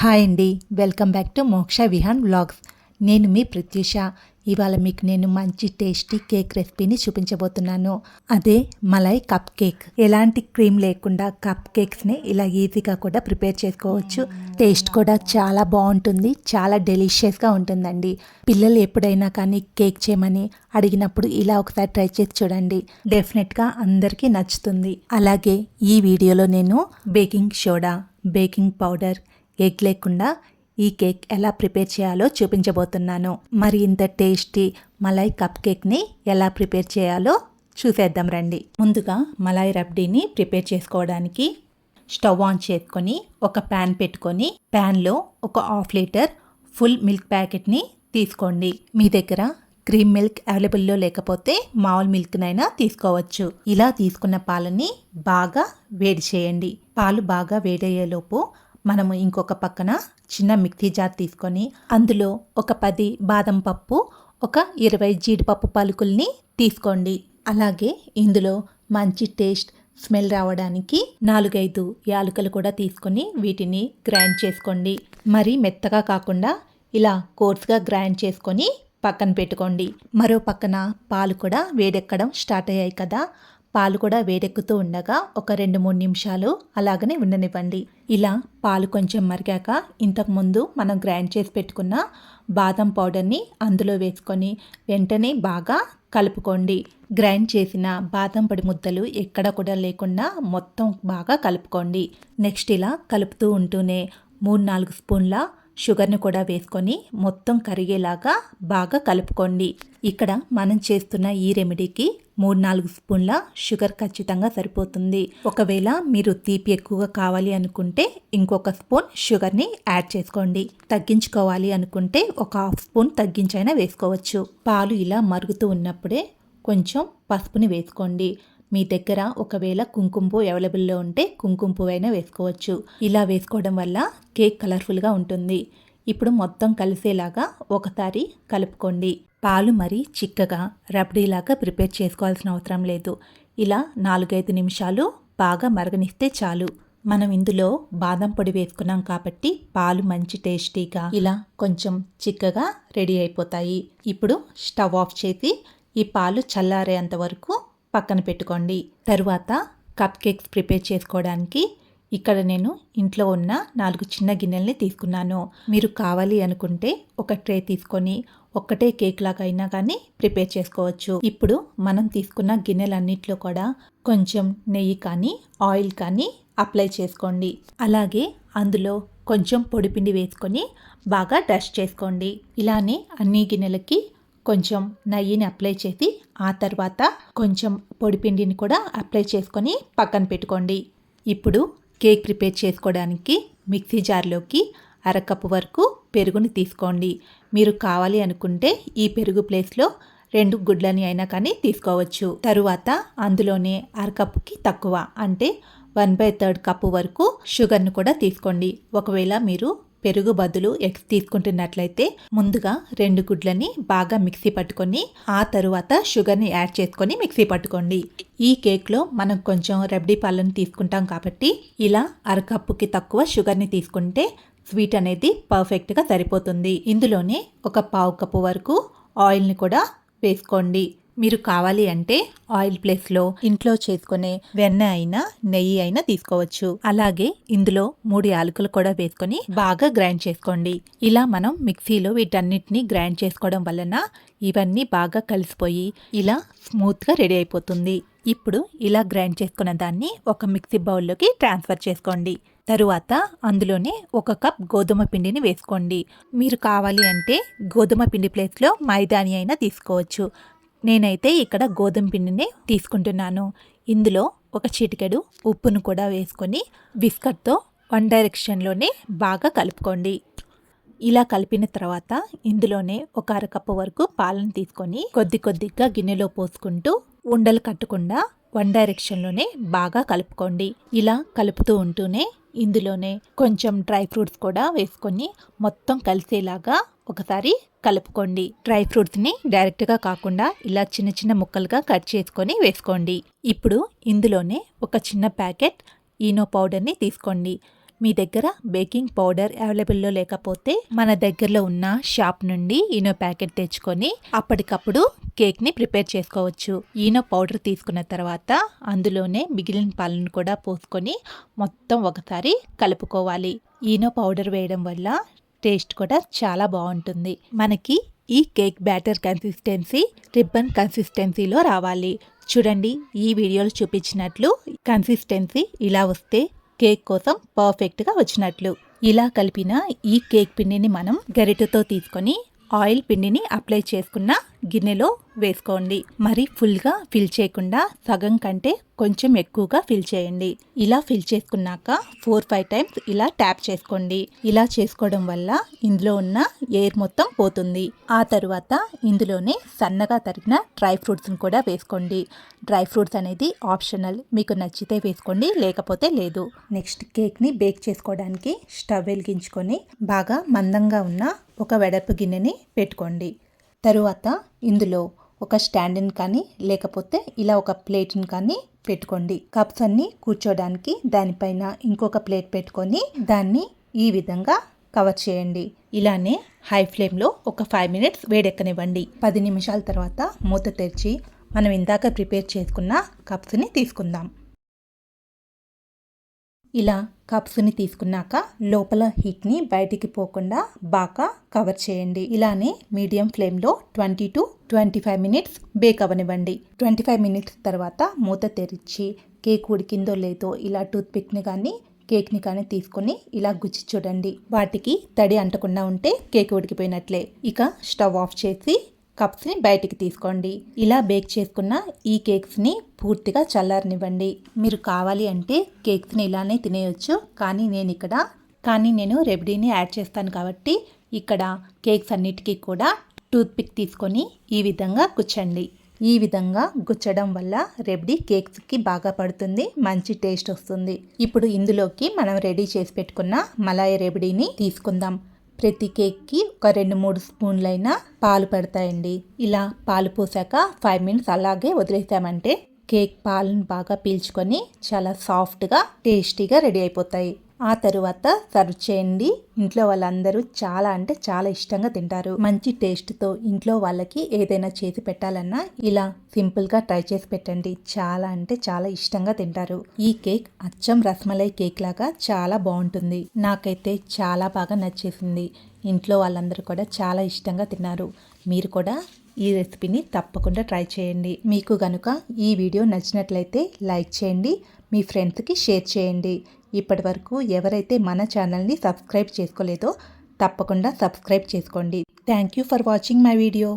Hi అండి. Welcome back to మోక్ష Vihaan vlogs. నేను మీ ప్రత్యూష. ఇవాళ మీకు నేను మంచి టేస్టీ కేక్ రెసిపీని చూపించబోతున్నాను. అదే మలై కప్ కేక్. ఎలాంటి క్రీమ్ లేకుండా కప్ కేక్స్ని ఇలా ఈజీగా కూడా ప్రిపేర్ చేసుకోవచ్చు. టేస్ట్ కూడా చాలా బాగుంటుంది. చాలా డెలిషియస్గా ఉంటుందండి. పిల్లలు ఎప్పుడైనా కానీ కేక్ చేయమని అడిగినప్పుడు ఇలా ఒకసారి ట్రై చేసి చూడండి. డెఫినెట్గా అందరికీ నచ్చుతుంది. అలాగే ఈ వీడియోలో నేను baking soda baking powder egg లేకుండా ఈ కేక్ ఎలా ప్రిపేర్ చేయాలో చూపించబోతున్నాను. మరి ఇంత టేస్టీ మలై కప్ కేక్ని ఎలా ప్రిపేర్ చేయాలో చూసేద్దాం రండి. ముందుగా మలై రబ్డీని ప్రిపేర్ చేసుకోవడానికి స్టవ్ ఆన్ చేసుకొని ఒక ప్యాన్ పెట్టుకొని ప్యాన్లో ఒక హాఫ్ లీటర్ ఫుల్ మిల్క్ ప్యాకెట్ని తీసుకోండి. మీ దగ్గర క్రీమ్ మిల్క్ అవైలబుల్లో లేకపోతే మామూలు మిల్క్నైనా తీసుకోవచ్చు. ఇలా తీసుకున్న పాలని బాగా వేడి చేయండి. పాలు బాగా వేడయ్యేలోపు మనము ఇంకొక పక్కన చిన్న మిక్సీ జార్ తీసుకొని అందులో ఒక పది బాదం పప్పు ఒక ఇరవై జీడిపప్పు పలుకుల్ని తీసుకోండి. అలాగే ఇందులో మంచి టేస్ట్ స్మెల్ రావడానికి నాలుగైదు యాలకులు కూడా తీసుకొని వీటిని గ్రైండ్ చేసుకోండి. మరి మెత్తగా కాకుండా ఇలా కోర్స్గా గ్రైండ్ చేసుకొని పక్కన పెట్టుకోండి. మరో పక్కన పాలు కూడా వేడెక్కడం స్టార్ట్ అయ్యాయి కదా పాలు కూడా వేడెక్కుతూ ఉండగా ఒక రెండు మూడు నిమిషాలు అలాగనే ఉండనివ్వండి. ఇలా పాలు కొంచెం మరిగాక ఇంతకుముందు మనం గ్రైండ్ చేసి పెట్టుకున్న బాదం పౌడర్ని అందులో వేసుకొని వెంటనే బాగా కలుపుకోండి. గ్రైండ్ చేసిన బాదం పొడి ముద్దలు ఎక్కడ కూడా లేకుండా మొత్తం బాగా కలుపుకోండి. నెక్స్ట్ ఇలా కలుపుతూ ఉంటూనే మూడు నాలుగు స్పూన్ల షుగర్ని కూడా వేసుకొని మొత్తం కరిగేలాగా బాగా కలుపుకోండి. ఇక్కడ మనం చేస్తున్న ఈ రెమెడీకి మూడు నాలుగు స్పూన్ల షుగర్ ఖచ్చితంగా సరిపోతుంది. ఒకవేళ మీరు తీపి ఎక్కువగా కావాలి అనుకుంటే ఇంకొక స్పూన్ షుగర్ని యాడ్ చేసుకోండి. తగ్గించుకోవాలి అనుకుంటే ఒక హాఫ్ స్పూన్ తగ్గించైనా వేసుకోవచ్చు. పాలు ఇలా మరుగుతూ ఉన్నప్పుడే కొంచెం పసుపుని వేసుకోండి. మీ దగ్గర ఒకవేళ కుంకుమ పువ్వు అవైలబుల్లో ఉంటే కుంకుమ పువ్వు అయినా వేసుకోవచ్చు. ఇలా వేసుకోవడం వల్ల కేక్ కలర్ఫుల్గా ఉంటుంది. ఇప్పుడు మొత్తం కలిసేలాగా ఒకసారి కలుపుకోండి. పాలు మరి చిక్కగా రబడీలాగా ప్రిపేర్ చేసుకోవాల్సిన అవసరం లేదు. ఇలా నాలుగైదు నిమిషాలు బాగా మరగనిస్తే చాలు. మనం ఇందులో బాదం పొడి వేసుకున్నాం కాబట్టి పాలు మంచి టేస్టీగా ఇలా కొంచెం చిక్కగా రెడీ అయిపోతాయి. ఇప్పుడు స్టవ్ ఆఫ్ చేసి ఈ పాలు చల్లారేంత వరకు పక్కన పెట్టుకోండి. తరువాత కప్ కేక్స్ ప్రిపేర్ చేసుకోవడానికి ఇక్కడ నేను ఇంట్లో ఉన్న నాలుగు చిన్న గిన్నెల్ని తీసుకున్నాను. మీరు కావాలి అనుకుంటే ఒక ట్రే తీసుకొని ఒక్కటే కేక్ లాగా అయినా కానీ ప్రిపేర్ చేసుకోవచ్చు. ఇప్పుడు మనం తీసుకున్న గిన్నెలన్నిట్లో కూడా కొంచెం నెయ్యి కానీ ఆయిల్ కానీ అప్లై చేసుకోండి. అలాగే అందులో కొంచెం పొడిపిండి వేసుకొని బాగా డస్ట్ చేసుకోండి. ఇలానే అన్ని గిన్నెలకి కొంచెం నెయ్యిని అప్లై చేసి ఆ తర్వాత కొంచెం పొడిపిండిని కూడా అప్లై చేసుకొని పక్కన పెట్టుకోండి. ఇప్పుడు కేక్ ప్రిపేర్ చేసుకోవడానికి మిక్సీ జార్లోకి అరకప్పు వరకు పెరుగుని తీసుకోండి. మీరు కావాలి అనుకుంటే ఈ పెరుగు ప్లేస్లో రెండు గుడ్లని అయినా కానీ తీసుకోవచ్చు. తరువాత అందులోనే అరకప్పుకి తక్కువ అంటే వన్ బై థర్డ్ కప్పు వరకు షుగర్ని కూడా తీసుకోండి. ఒకవేళ మీరు పెరుగు బదులు ఎగ్స్ తీసుకుంటున్నట్లయితే ముందుగా రెండు గుడ్లని బాగా మిక్సీ పట్టుకొని ఆ తరువాత షుగర్ని యాడ్ చేసుకొని మిక్సీ పట్టుకోండి. ఈ కేక్లో మనం కొంచెం రెబ్డీ పాలను తీసుకుంటాం కాబట్టి ఇలా అరకప్పుకి తక్కువ షుగర్ని తీసుకుంటే స్వీట్ అనేది పర్ఫెక్ట్గా సరిపోతుంది. ఇందులోనే ఒక పావు కప్పు వరకు ఆయిల్ని కూడా వేసుకోండి. మీరు కావాలి అంటే ఆయిల్ ప్లేస్లో ఇంట్లో చేసుకునే వెన్న అయినా నెయ్యి అయినా తీసుకోవచ్చు. అలాగే ఇందులో మూడు యాలకులు కూడా వేసుకొని బాగా గ్రైండ్ చేసుకోండి. ఇలా మనం మిక్సీలో వీటన్నిటిని గ్రైండ్ చేసుకోవడం వలన ఇవన్నీ బాగా కలిసిపోయి ఇలా స్మూత్గా రెడీ అయిపోతుంది. ఇప్పుడు ఇలా గ్రైండ్ చేసుకున్న దాన్ని ఒక మిక్సీ బౌల్లోకి ట్రాన్స్ఫర్ చేసుకోండి. తరువాత అందులోనే ఒక కప్ గోధుమ పిండిని వేసుకోండి. మీరు కావాలి అంటే గోధుమ పిండి ప్లేస్లో మైదాని అయినా తీసుకోవచ్చు. నేనైతే ఇక్కడ గోధుమ పిండిని తీసుకుంటున్నాను. ఇందులో ఒక చిటికెడు ఉప్పును కూడా వేసుకొని బిస్కట్తో వన్ డైరెక్షన్లోనే బాగా కలుపుకోండి. ఇలా కలిపిన తర్వాత ఇందులోనే ఒక అరకప్పు వరకు పాలను తీసుకొని కొద్ది కొద్దిగా గిన్నెలో పోసుకుంటూ ఉండలు కట్టకుండా వన్ డైరెక్షన్లోనే బాగా కలుపుకోండి. ఇలా కలుపుతూ ఉంటూనే ఇందులోనే కొంచెం డ్రై ఫ్రూట్స్ కూడా వేసుకొని మొత్తం కలిసేలాగా ఒకసారి కలుపుకోండి. డ్రై ఫ్రూట్స్ని డైరెక్ట్గా కాకుండా ఇలా చిన్న చిన్న ముక్కలుగా కట్ చేసుకొని వేసుకోండి. ఇప్పుడు ఇందులోనే ఒక చిన్న ప్యాకెట్ ఈనో పౌడర్ని తీసుకోండి. మీ దగ్గర బేకింగ్ పౌడర్ అవైలబుల్లో లేకపోతే మన దగ్గరలో ఉన్న షాప్ నుండి ఈనో ప్యాకెట్ తెచ్చుకొని అప్పటికప్పుడు కేక్ని ప్రిపేర్ చేసుకోవచ్చు. ఈనో పౌడర్ తీసుకున్న తర్వాత అందులోనే మిగిలిన పాలను కూడా పోసుకొని మొత్తం ఒకసారి కలుపుకోవాలి. ఈనో పౌడర్ వేయడం వల్ల టేస్ట్ కూడా చాలా బాగుంటుంది. మనకి ఈ కేక్ బ్యాటర్ కన్సిస్టెన్సీ రిబ్బన్ కన్సిస్టెన్సీలో రావాలి. చూడండి ఈ వీడియోలో చూపించినట్లు కన్సిస్టెన్సీ ఇలా వస్తే కేక్ కోసం పర్ఫెక్ట్గా వచ్చినట్లు. ఇలా కలిపిన ఈ కేక్ పిండిని మనం గరిటెతో తీసుకొని ఆయిల్ పిండిని అప్లై చేసుకున్న గిన్నెలో వేసుకోండి. మరి ఫుల్గా ఫిల్ చేయకుండా సగం కంటే కొంచెం ఎక్కువగా ఫిల్ చేయండి. ఇలా ఫిల్ చేసుకున్నాక ఫోర్ ఫైవ్ టైమ్స్ ఇలా ట్యాప్ చేసుకోండి. ఇలా చేసుకోవడం వల్ల ఇందులో ఉన్న ఎయిర్ మొత్తం పోతుంది. ఆ తర్వాత ఇందులోనే సన్నగా తరిగిన డ్రై ఫ్రూట్స్ని కూడా వేసుకోండి. డ్రై ఫ్రూట్స్ అనేది ఆప్షనల్. మీకు నచ్చితే వేసుకోండి లేకపోతే లేదు. నెక్స్ట్ కేక్ని బేక్ చేసుకోవడానికి స్టవ్ వెలిగించుకొని బాగా మందంగా ఉన్న ఒక వెడల్పు గిన్నెని పెట్టుకోండి. తరువాత ఇందులో ఒక స్టాండ్ని కానీ లేకపోతే ఇలా ఒక ప్లేట్ని కానీ పెట్టుకోండి. కప్స్ అన్ని కూర్చోడానికి దానిపైన ఇంకొక ప్లేట్ పెట్టుకొని దాన్ని ఈ విధంగా కవర్ చేయండి. ఇలానే హై ఫ్లేమ్లో ఒక ఫైవ్ మినిట్స్ వేడెక్కనివ్వండి. పది నిమిషాల తర్వాత మూత తెరిచి మనం ఇందాక ప్రిపేర్ చేసుకున్న కప్స్ని తీసుకుందాం. ఇలా కప్స్ని తీసుకున్నాక లోపల హీట్ని బయటికి పోకుండా బాగా కవర్ చేయండి. ఇలానే మీడియం ఫ్లేమ్లో twenty to twenty five minutes bake అవనివ్వండి ట్వంటీ ఫైవ్ మినిట్స్ తర్వాత మూత తెరిచి కేక్ ఉడికిందో లేదో ఇలా టూత్పిక్ని కానీ కేక్ని కానీ తీసుకొని ఇలా గుచ్చి చూడండి. వాటికి తడి అంటకుండా ఉంటే కేక్ ఉడికిపోయినట్లే. ఇక స్టవ్ ఆఫ్ చేసి కప్స్ని బయటికి తీసుకోండి. ఇలా బేక్ చేసుకున్న ఈ కేక్స్ని పూర్తిగా చల్లారనివ్వండి. మీరు కావాలి అంటే కేక్స్ని ఇలానే తినేయొచ్చు. కానీ నేను ఇక్కడ కానీ నేను రెబడీని యాడ్ చేస్తాను కాబట్టి ఇక్కడ కేక్స్ అన్నిటికీ కూడా టూత్పిక్ తీసుకొని ఈ విధంగా గుచ్చండి. ఈ విధంగా గుచ్చడం వల్ల రెబ్డీ కేక్స్కి బాగా పడుతుంది మంచి టేస్ట్ వస్తుంది. ఇప్పుడు ఇందులోకి మనం రెడీ చేసి పెట్టుకున్న మలాయి రెబడీని తీసుకుందాం. ప్రతి కేక్కి ఒక రెండు మూడు స్పూన్లైనా పాలు పడతాయండి. ఇలా పాలు పోసాక ఫైవ్ మినిట్స్ అలాగే వదిలేసామంటే కేక్ పాలను బాగా పీల్చుకొని చాలా సాఫ్ట్గా టేస్టీగా రెడీ అయిపోతాయి. ఆ తరువాత సర్వ్ చేయండి. ఇంట్లో వాళ్ళందరూ చాలా అంటే చాలా ఇష్టంగా తింటారు. మంచి టేస్ట్తో ఇంట్లో వాళ్ళకి ఏదైనా చేసి పెట్టాలన్నా ఇలా సింపుల్గా ట్రై చేసి పెట్టండి. చాలా అంటే చాలా ఇష్టంగా తింటారు. ఈ కేక్ అచ్చం రసమలై కేక్ లాగా చాలా బాగుంటుంది. నాకైతే చాలా బాగా నచ్చేసింది. ఇంట్లో వాళ్ళందరూ కూడా చాలా ఇష్టంగా తిన్నారు. మీరు కూడా ఈ రెసిపీని తప్పకుండా ట్రై చేయండి. మీకు గనుక ఈ వీడియో నచ్చినట్లయితే లైక్ చేయండి. మీ ఫ్రెండ్స్కి షేర్ చేయండి. ఇప్పటి వరకు ఎవరైతే మన ఛానల్ని సబ్స్క్రైబ్ చేసుకోలేదో తప్పకుండా సబ్స్క్రైబ్ చేసుకోండి. Thank you for watching my video